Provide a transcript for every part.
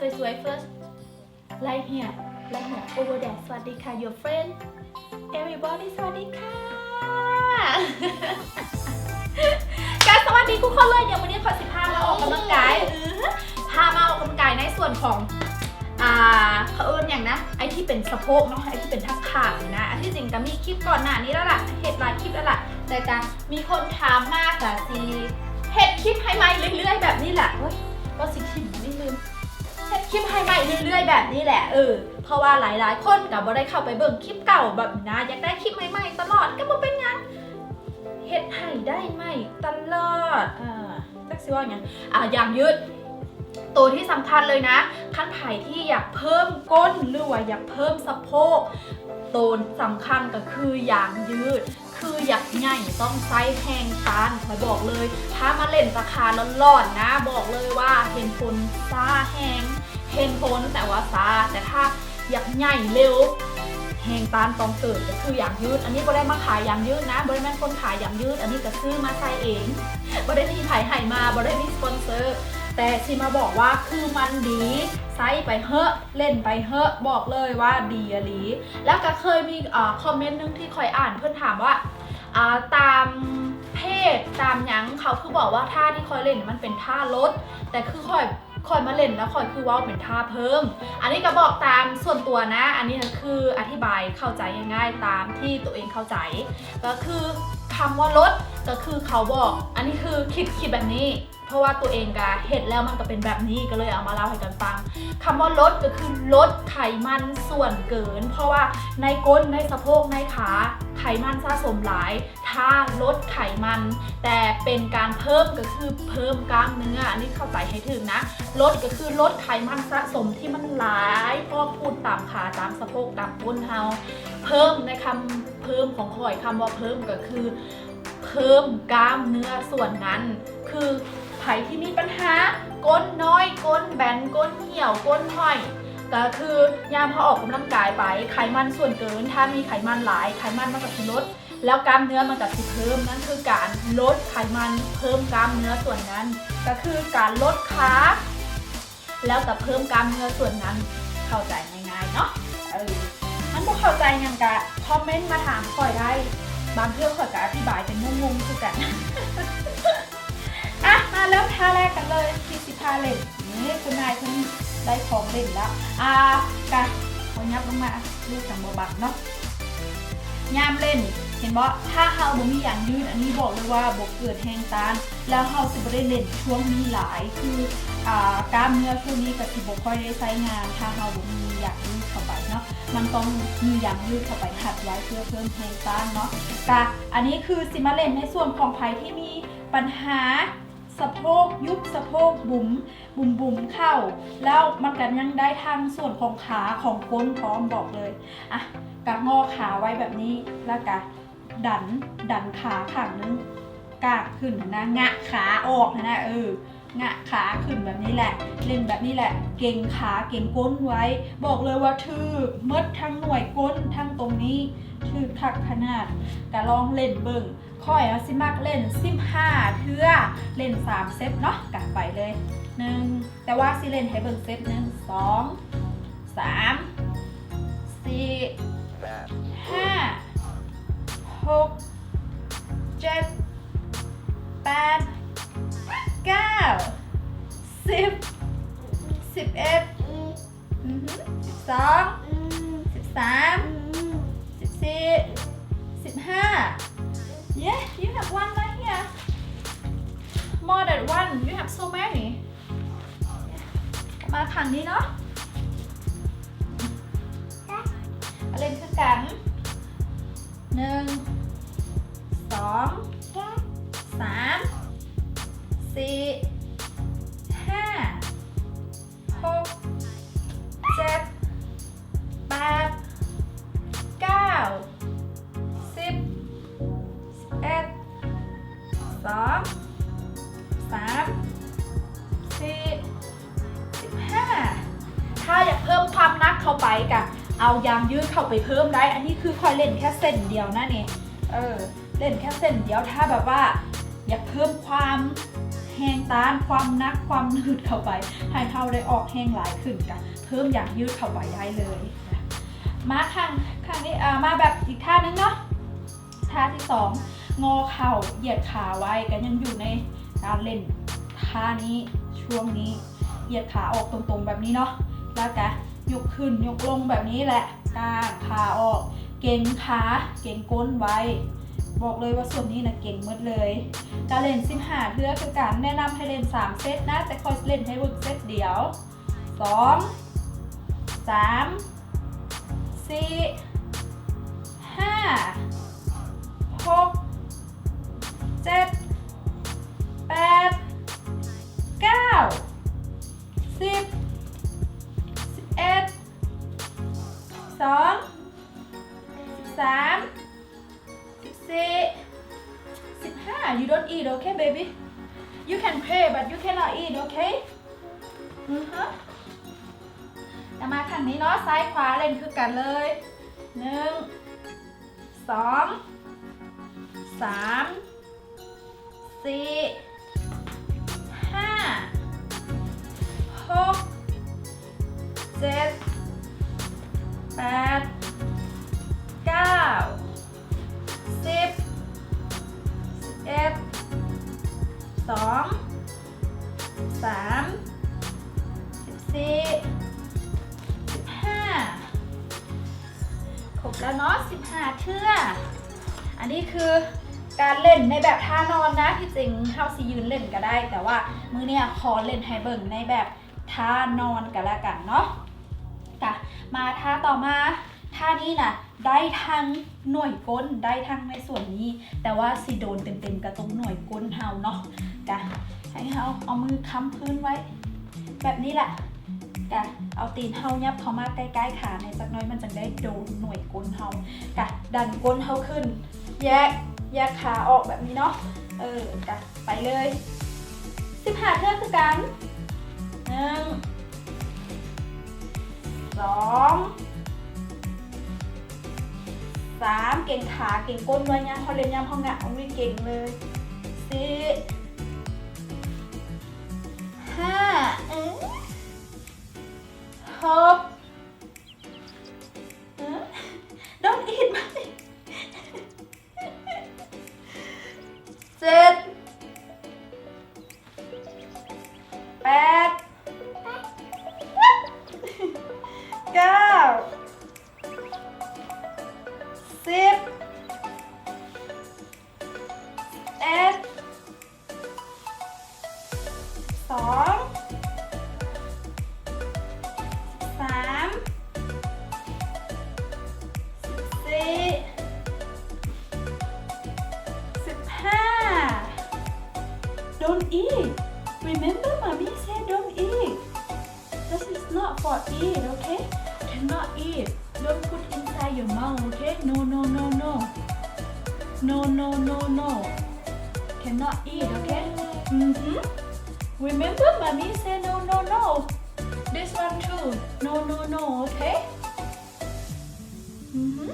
สวยๆ first right here right here over there สวัสดีค่ะ your friend everybody สวัสดีค่ะการสวัสดีทุกคนเลยเดี๋ยววันนี้ขอสิพามาออกกำลังกายพามาออกกำลังกายในส่วนของอ่าเขาเอิญอย่างนะ ไอที่เป็นสะโพกเนาะไอที่เป็นทักขานะอันที่จริงก็มีคลิปก่อนหน้านี้แล้วล่ะเห็ดหลายคลิปแล้วล่ะ แต่ก็มีคนถามมากแต่ซีเห็ดคลิปให้ไหมเรื่อยๆแบบนี้แหละเว้ยก็สิทิมไม่ลืม ลิปให้ไหมเรื่อยๆ แบบนี้แหละเออเพราะว่าหลายๆ คนกับบ่ได้เข้าไปเบิ่งคลิปเก่าแบบนี้นะอยากได้คลิปใหม่ๆตลอดก็บ่เป็นหยังเห็ดให้ได้ไหมตลอดอ่าจักสิว่าอย่างอ่าอย่างยืดตัวที่สำคัญเลยนะท่านไผ่ที่อยากเพิ่มก้นหรือว่าอยากเพิ่มสะโพกตัวสำคัญก็คืออย่างยืด คืออยากใหญ่ต้องไซส์แหงตานคอยบอกเลย ถ้ามาเล่นราคาร้อนๆนะ บอกเลยว่าเห็นผลซ่าแหง เห็นผลแต่ว่าซาแต่ถ้าอยากใหญ่เร็วแหงตานต้องเติบก็คืออย่างยืด อันนี้บ่ได้มาขายอย่างยืดนะบ่ได้แม่นคนขายอย่างยืด อันนี้ก็ซื้อมาใส่เองบ่ได้มีไผ่ไห่มาบ่ได้มีสปอนเซอร์ แต่สิมาบอกว่าคือมันดีไซส์ไปเฮอะเล่นไปเฮอะบอกเลยว่าดีอะลีแล้วก็เคยมีอคอมเมนต์หนึงที่คอยอ่านเพื่อนถามว่าตามเพศตามยังเขาคือบอกว่าท่าที่คอยเล่นมันเป็นท่าลดแต่คือคอย คอยมาเล่นแล้วคอยคือว่าเป็นท่าเพิ่ม อันนี้ก็บอกตามส่วนตัวนะ อันนี้คืออธิบายเข้าใจง่ายๆตามที่ตัวเองเข้าใจ ก็คือคำว่าลดก็คือเขาบอก อันนี้คือคิดคิดแบบนี้ เพราะว่าตัวเองก็เห็นแล้วมันก็เป็นแบบนี้ก็เลยเอามาเล่าให้กันฟังคำว่าลดก็คือลดไขมันส่วนเกิน เพราะว่าในก้นในสะโพกในขาไขมันสะสมหลาย ถ้าลดไขมัน แต่เป็นการเพิ่มก็คือเพิ่มกล้ามเนื้ออันนี้เข้าใจให้ถึงนะลดก็คือลดไขมันสะสมที่มันหลายพอพูดตามขาตามสะโพกตามก้นเฮาเพิ่มในคำเพิ่มของข่อยคำว่าเพิ่มก็คือ เพิ่มกล้ามเนื้อส่วนนั้น คือ ผที่มีปัญหาก้นน้อยก้นแบนก้นเหี่ยวก้นห้อยก็คือยามพอออกกำลังกายไปไขมันส่วนเกิน ถ้ามีไขมันหลายไขมันมันก็จะลด แล้วกล้ามเนื้อมันก็จะเพิ่มนั่นคือการลดไขมันเพิ่มกล้ามเนื้อส่วนนั้น ก็คือการลดขาแล้วแต่เพิ่มกล้ามเนื้อส่วนนั้นเข้าใจง่ายๆเนาะเออมันบ่เข้าใจยังกะคอมเมนต์มาถามข่อยได้ บางเรื่องข่อยก็อธิบายเป็นงงๆคือกัน อะมาเริ่มท่าแรกกันเลยที่สิท่าเล่นนี่คุณนายคุณได้ของเล่นแล้ว อะกันขอยับลงมาลูกจังบบักเนาะยามเล่น เห็นบ่ถ้าเฮาบ่มีอย่างยืดอันนี้บอกเลยว่าบ่เกิดแห้งตานแล้วเฮาสิบ่ได้เล่นช่วงนี้หลายคืออ่ากล้ามเนื้อช่วงนี้ก็สิบ่ค่อยได้ใช้งาน ถ้าเฮาบ่มีอย่างยืดเข้าไปเนาะมันต้องมีอย่างยืดเข้าไปหัดไว้เพื่อเพิ่มแรงตานเนาะกะอันนี้คือซิมาเล่นในส่วนของไผที่มีปัญหา สะโพกยุบสะโพกบุ๋มบุ๋มบุ๋มเข้า แล้วมันกันยังได้ทางส่วนของขาของก้นพร้อมบอกเลยอะกะงอขาไว้แบบนี้แล้วกะดันดันขาข้างนึงกากขึ้นนะงะขาออกนะนะเอองะขาขึ้นแบบนี้แหละ เล่นแบบนี้แหละ เก่งขาเก่งก้นไว้ บอกเลยว่าทื่อมดทั้งหน่วยก้นทั้งตรงนี้ทื่อคักขนาดกะลองเล่นเบิ่ง ค่อยเอาสิมักเล่นสิบห้าเทื่อเล่นสามเซตเนาะกะไปเลยหนึ่งแต่ว่าสิเล่นให้เบิ่งเซตหนึ่งสองสามสี่ห้าหกเจ็ด องสามสี่ห้าหกเจ็ดแปดเก้าสิบสิบเอ็ดสองสามสี่สิบห้าถ้าอยากเพิ่มความนักเข้าไปกะเอายางยืดเข้าไปเพิ่มได้ อันนี้คือคอยเล่นแค่เส้นเดียวนะเนี่ย เออเล่นแค่เส้นเดียวถ้าแบบว่า อยากเพิ่มความแห้งต้านความนักความหนืดเข้าไปให้เท้าได้ออกแห้งหลายขึ้นกันเพิ่มอย่างยืดเข้าไปได้เลยมาข้างข้างนี้อ่ามาแบบอีกท่านึงเนาะท่าที่สองงอเข่าเหยียดขาไว้กันยังอยู่ในการเล่นท่านี้ช่วงนี้เหยียดขาออกตรงๆแบบนี้เนาะแล้วก็ยกขึ้นยกลงแบบนี้แหละกางขาออก เก่งขาเก่งก้นไว้ บอกเลยว่าส่วนนี้นะเก่งหมดเลยการเล่นสิบหาเพื่อคือการแนะนำให้เล่น3เซตนะ แต่คอยเล่นให้เวิร์กเซตเดียว2 3 4 5 6 7 8 9 10 11 13 14 15 you don't eat okay baby you can pray but you cannot eat okay อือฮะจะมาทางนี้เนาะซ้ายขวาเล่นคือกันเลยหนึ่งสองสามสี่ห้าหกเจ็ดแปด เก้าสิบเอ็ดสองสามสิบสี่สิบห้าครบแล้วเนาะสิบห้าเทื่อ อันนี้คือการเล่นในแบบท่านอนนะที่จริงเท่าสิยืนเล่นก็ได้ แต่ว่ามือเนี่ยขอเล่นให้เบิ่งในแบบท่านอนกันแล้วกันเนาะกะมาท่าต่อมาท่านี้นะ ได้ทั้งหน่วยก้นได้ทั้งในส่วนนี้ แต่ว่าสิโดนเต็มๆกระตรงหน่วยก้นเฮาเนาะกะให้เฮาเอามือค้ำพื้นไว้ แบบนี้แหละกะเอาตีนเฮายับเข้ามาใกล้ๆขาในสักน้อยมันจะได้โดนหน่วยก้นเฮากะดันก้นเฮาขึ้น แยกแยกขาออกแบบนี้เนาะเออกะไปเลยสิบห้าเท่าคือกันหนึ่งสอง สามเก่งขาเก่งก้นไว้ยังพอเรียนยามพองะเอาไม่เก่งเลยสี่ 2 Remember, mommy said no, no, no. This one too. No, no, no, okay? Mm-hmm.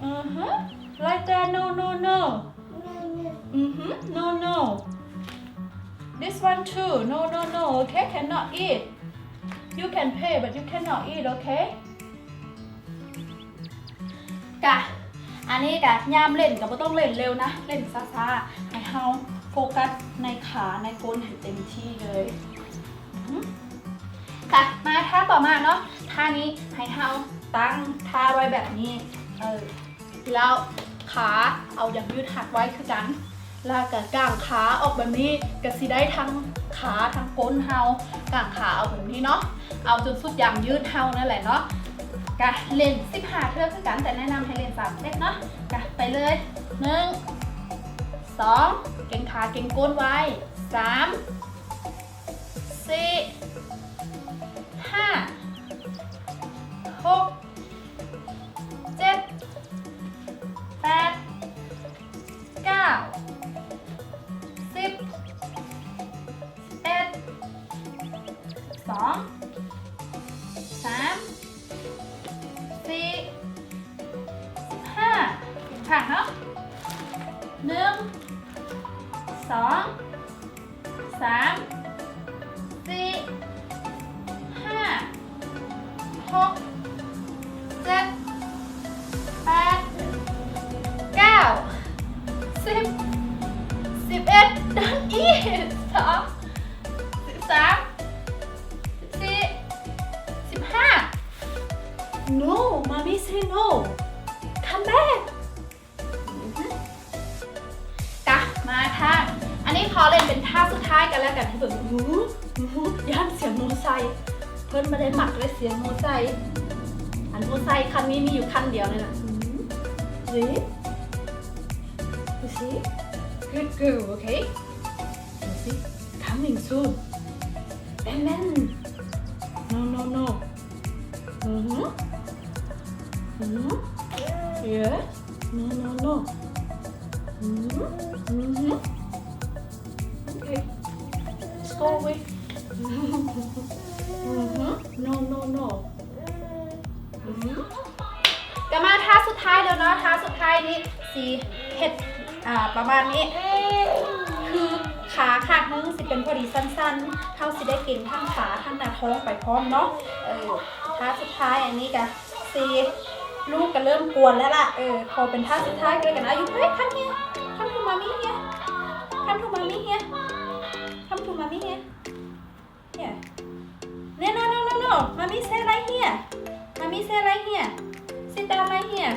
Uh-huh. Like that, no, no, no. Mm-hmm. No, no. This one too. No, no, no. Okay, cannot eat. You can pay, but you cannot eat. Okay? กะ อันนี้กะยามเล่นกับไม่ต้องเล่นเร็วนะ เล่นช้าๆให้เฮาโ ฟกัสในขาในก้นให้เต็มที่เลยค่ะมาท่าต่อมาเนาะท่านี้ให้เฮาตั้งท่าไว้แบบนี้ เออ แล้วขาเอาอย่างยืดหัดไว้คือกันลากกับกางขาออกแบบนี้ก็สิได้ทั้งขาทั้งก้นเฮากางขาเอาแบบนี้เนาะ เอาจนสุดอย่างยืดเฮานั่นแหละเนาะกะเล่นสิบห้าเทือกคือกันแต่แนะนำให้เล่นสามเซตเนาะกะไปเลยหนึ่ง 2. เก่งขาเก่งก้นไว้ 3. หกเจ็ดแปดเก้าสิบสิบเอ็ดดันอีกสองสิบสามสิบสี่สิบห้า no mommy say no come back กะมาท่าอันนี้ขอเล่นเป็นท่าสุดท้ายกันแล้วกันที่แบบหูหูย่านเสียงโมอไซค์ เพิ่นไม่ได้หมักเลยเสียงโมอไซค์อันโมอไซค์คันนี้มีอยู่คันเดียวเลยนะหืม See? You see? Good girl, okay? You see? Coming soon. Bam, bam. No, no, no. Mm-hmm. Mm-hmm. Yes. No, no, no. Mm-hmm. Mm-hmm. Okay. Let's go away. No, no, no. Mm-hmm. จะมาท่าสุดท้ายแล้วเนาะท่าสุดท้ายนี้สีเห็ดอ่าประมาณนี้ คือขาข้างนึงสิเป็นพอดีสั้นๆ เท่าสิได้เก่งทั้งขาทั้งหน้าท้องไปพร้อมเนาะเออท่าสุดท้ายอันนี้กันสีลูกก็เริ่มกวนแล้วล่ะเออพอเป็นท่าสุดท้ายก็เลยกันอายุเฮ้ยคันเฮียคันทูมามิเฮียคันทูมามิเฮียคันทูมามิเฮียเฮีย No no no no no mommy say right here mommy say right here sit down right here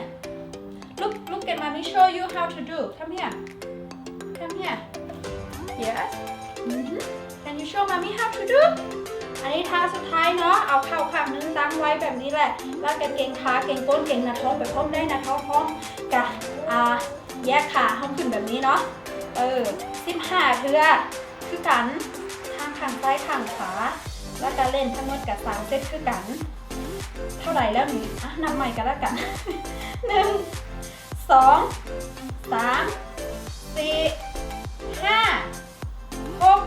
look look at mommy show you how to do come here come here yes mm-hmm. can you show mommy how to do อันนี้ท่าสุดท้ายเนาะ เอาเข่าข้างนึงตั้งไว้แบบนี้แหละ แล้วก็เก่งขาเก่งก้นเก่งหน้าท้องไปพร้อมได้หน้าท้องพร้อมกะอ่าแยกขาห้องขึ้นแบบนี้เนาะ เออสิบห้าเทือคือกัน ข้างข้างซ้ายข้างขวา แล้วก็เล่นทั้งหมดกับสามเซตคือกัน เท่าไหร่แล้วนี่อะนับใหม่กันแล้วกันหนึ่งสองสามสี่ห้าหก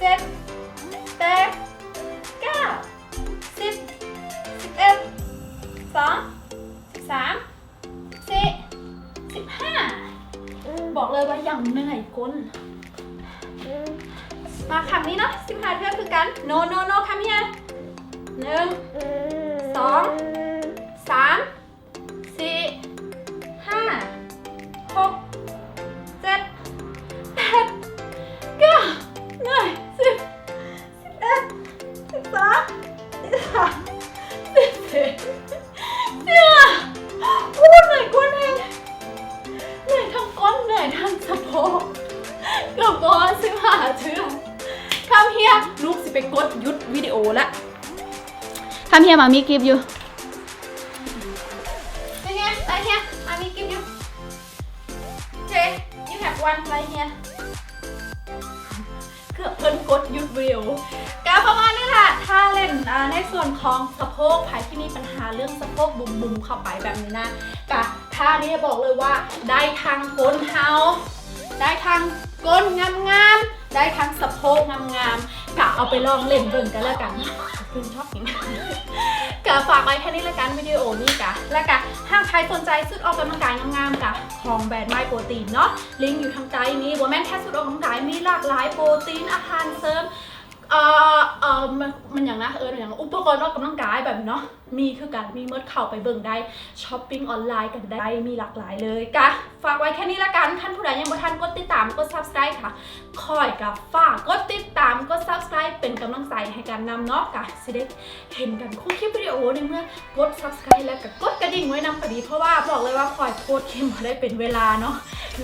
เจ็ดแปดเก้าสิบสิบเอ็ดสองสามสี่สิบห้าบอกเลยว่าอยังเหนื่อยก้น มาคำนี้เนาะสิบห้าเทือกคือกัน no no no คำเนี้ยหนึ่งสอง มามีกิฟอยู่เป็นไงไรเฮียมามีกิฟอยู่โอเค you have one ไรเฮียเกือบเพิ่นกดหยุดวิดีโอกาประมาณนี้แหละถ้าเล่นในส่วนของสะโพกใครที่มีปัญหาเรื่องสะโพกบุมๆเข้าไปแบบนี้นะกะท่านี้บอกเลยว่าได้ทางก้นเฮาได้ทั้งก้นงามๆได้ทั้งสะโพกงามๆกะเอาไปลองเล่นเบิ่งกันแล้วกันคุณชอบอย่างนี้ กะฝากไว้แค่นี้ละกันวิดีโอนี้กะแล้วกะหากใครสนใจสุดออกกำลังกายงามๆกะของแบรนด์ไมโปรตีนเนาะลิงก์อยู่ทางใต้นี้ว่าแม่นแค่สุดออกกำลังกายมีหลากหลายโปรตีนอาหารเสริม เอ่อเอ่อมันมันอย่างนะเอออย่างอุปกรณ์ออกกำลังกายแบบเนาะมีคือกันมีเมื่อเข้าไปเบิ่งได้ช้อปปิ้งออนไลน์กันได้มีหลากหลายเลยกะฝากไว้แค่นี้ละกันท่านผู้ใดยังบ่ทันกดติดตามกด subscribe ค่ะคอยกับฝากกดติดตามกด subscribe เป็นกำลังใจให้การนำเนาะกะสิได้เห็นกันคู่คลิปวิดีโอในเมื่อกด subscribe แล้วก็กดกระดิ่งไว้นำพอดีเพราะว่าบอกเลยว่าคอยโพสต์คลิปมาได้เป็นเวลาเนาะ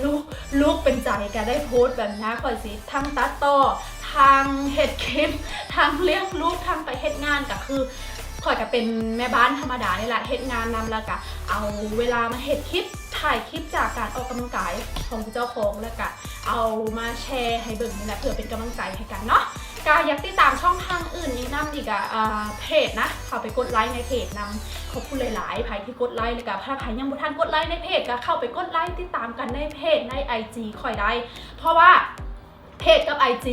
ลูกลูกเป็นใจแกได้โพสต์แบบนี้คอยสิทั้งตัดต่อทางเฮ็ดคลิปทางเลี้ยงลูกทางไปเฮ็ดงานก็คือคอยก็เป็นแม่บ้านธรรมดานี่แหละเฮ็ดงานนำแล้วก็เอาเวลามาเฮ็ดคลิปถ่ายคลิปจากการออกกำลังกายของเจ้าของแล้วก็เอามาแชร์ให้เบิ่งนี่แหละเพื่อเป็นกำลังใจให้กันเนาะ ก็อยากติดตามช่องทางอื่นนี้นำอีกอะอ่าเพจนะเข้าไปกดไลค์ในเพจนำขอบคุณหลายๆใครที่กดไลค์แล้วก็ถ้าใครยังบ่ทันกดไลค์ในเพจก็เข้าไปกดไลค์ติดตามกันในเพจใน IG คอยได้ เพราะว่าเพจกับ IG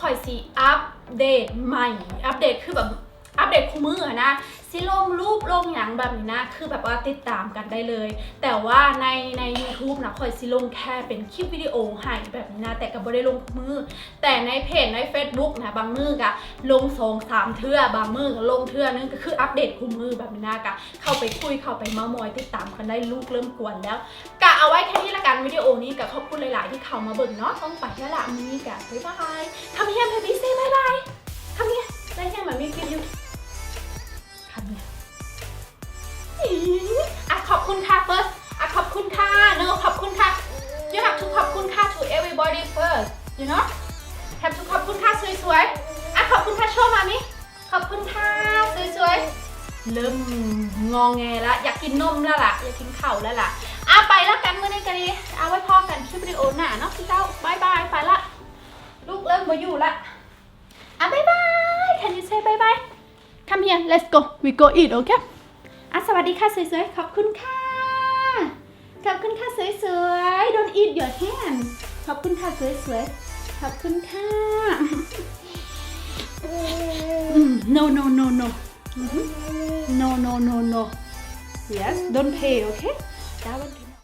คอยสีอัปเดตใหม่ อัปเดตคือแบบอัปเดตคู่มือนะ สิลงรูปลงอย่างแบบนี้นะ คือแบบว่าติดตามกันได้เลย แต่ว่าในใน u t u b e นะคอยสิลงแค่เป็นคลิปวิดีโอให้แบบนี้นะ แต่ก็บ่ได้ลงมือ แต่ในเพจใน Facebook นะบางมือกะลงสองสามเทื่อบางมือก็ลงเทื่อนึงก็คืออัปเดตคู่มือแบบนี้นะกะเข้าไปคุยเข้าไปเมามอยติดตามกันได้ลูกเริ่มกวนแล้วกะเอาไว้แค่นี้ละกันวิดีโอนี้กะขอบคุณหลาย ๆ ที่เข้ามาเบิ่งเนาะต้องไปแล้วละมือกะบ๊ายบายทำเฮียมเพปี้เซ่บ๊ายบายทำเฮียได้ยังแบบมีคลิปอยู่ คุณค่ะ first อะขอบคุณค่ะ no ขอบคุณค่ะ you have to ขอบคุณค่ะ to everybody first you know have to ขอบคุณค่ะสวยๆอะขอบคุณค่ะโชว์มามิขอบคุณค่ะสวยๆเริ่มงองแงแล้วอยากกินนมแล้วล่ะ อยากกินข้าวแล้วล่ะอะไปแล้วกันเมื่อนี้กันดีเอาไว้พอกันคลิปวิดีโอหน้าเนาะพี่เจ้าบายบายไปละลูกเริ่มมาอยู่ละอะบายบาย can you say bye bye come here let's go we go eat okay อะสวัสดีค่ะสวยๆขอบคุณค่ะ ขอบคุณค่ะสวยๆ don't eat your hand ขอบคุณค่ะสวยๆ ขอบคุณค่ะ no no no no no no no no yes don't pay okay that one